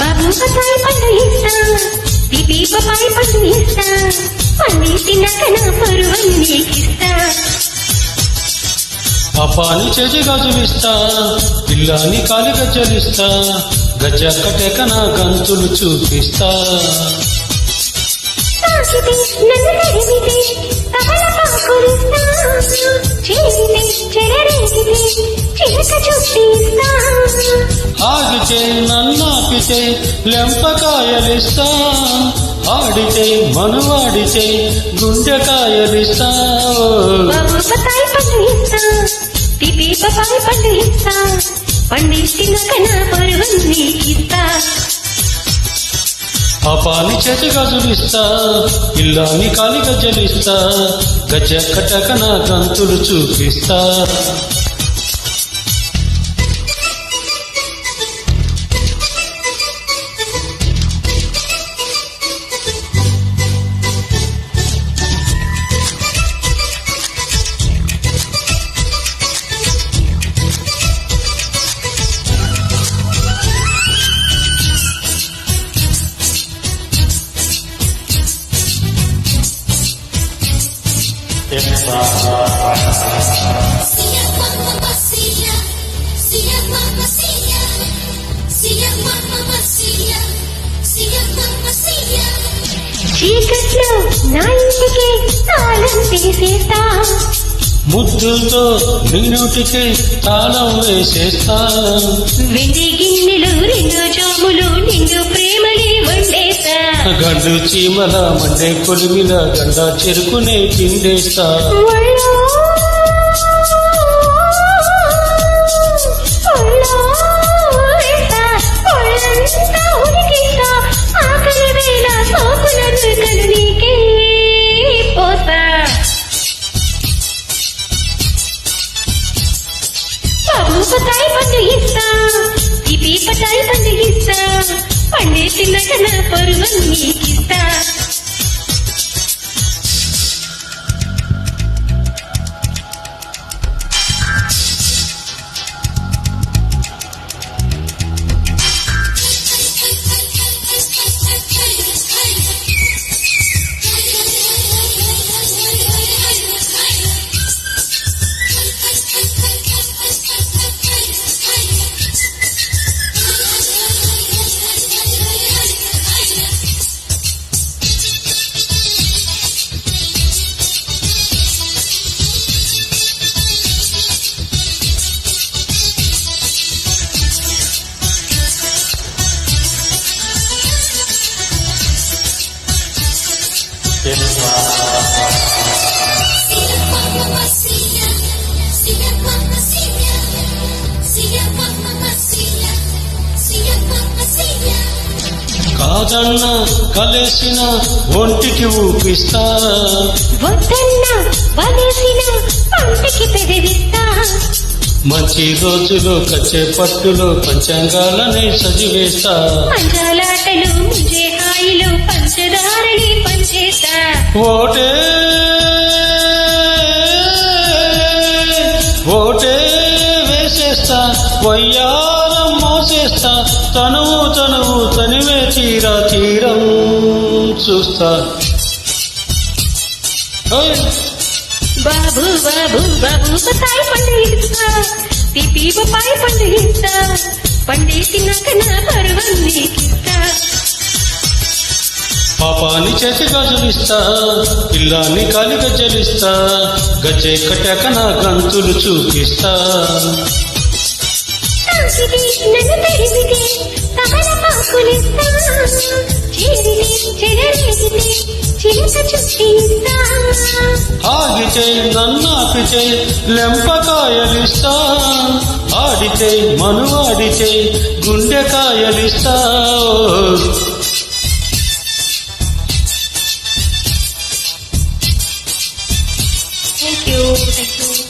బాబు పతాయి పండు ఇస్తా పిపి పపాయి పండు ఇస్తా పండి తిన్నాక నా పరువం నీకిస్తా పాపాని చేతి గజవిస్తా పిల్లాని కాలి గజ్జలిస్తా గజ్జ కటక నా గంతులు చూపిస్తా. తాకితే నన్ను తరిమితే పాకురిస్తా చేరితే చెరరేగితే చిలక ఆగితే నన్నాపితే లెంపకాయలిస్తా. ఆడితే మనువాడితే గుండెకాయలిస్తా. పండు ఇస్తా నా పరువం నీకిస్తా చేతి గజలిస్తా పిల్లాని కాలి గజ్జలిస్తా గజ్జ కటక నా గంతులు చూపిస్తా. చీకట్లో నా ఇంటికి తాళం తీసేస్తా ముద్దులతో నిన్నుటికి తాళం వేసేస్తా వెండి గిన్నెలు రెండు జాములు నిన్ను ప్రేమలే వండే గండు చీమల మండే కొలిమిల గండ చెరుకునే పిండేస్తా ఒళ్ళో, ఇస్తా పండు ఇస్తా. పండే తిన్నాక నా కాదన్న కలేసిన ఒంటికి ఊపిస్తా. వద్దన్న వలేసిన పంటకి పెదవిస్తా. మంచి రోజులు కచ్చే పట్టులో పంచాంగాలనే సజివేస్తా. ముంజే హాయిలు పంచదారని పంచేస్తా. ఓటే ఓటే వేసేస్తా. వయ్యారం చూస్తా! బాబు బాబు బాబు పతాయి పండు ఇస్తా. పిపి పపాయి పండు తిన్నాక నా పరువం నీకిస్తా పాపాని చేతి గజలిస్తా పిల్లాన్ని కాలి గజ్జలిస్తా గజ్జె కట్టాక నా గంతులు చూపిస్తా. నన్ను ఆగితే నన్నాపితే లెంపకాయలిస్తా ఆడితే మనువాడితే గుండెకాయలిస్తా Thank you. Thank you.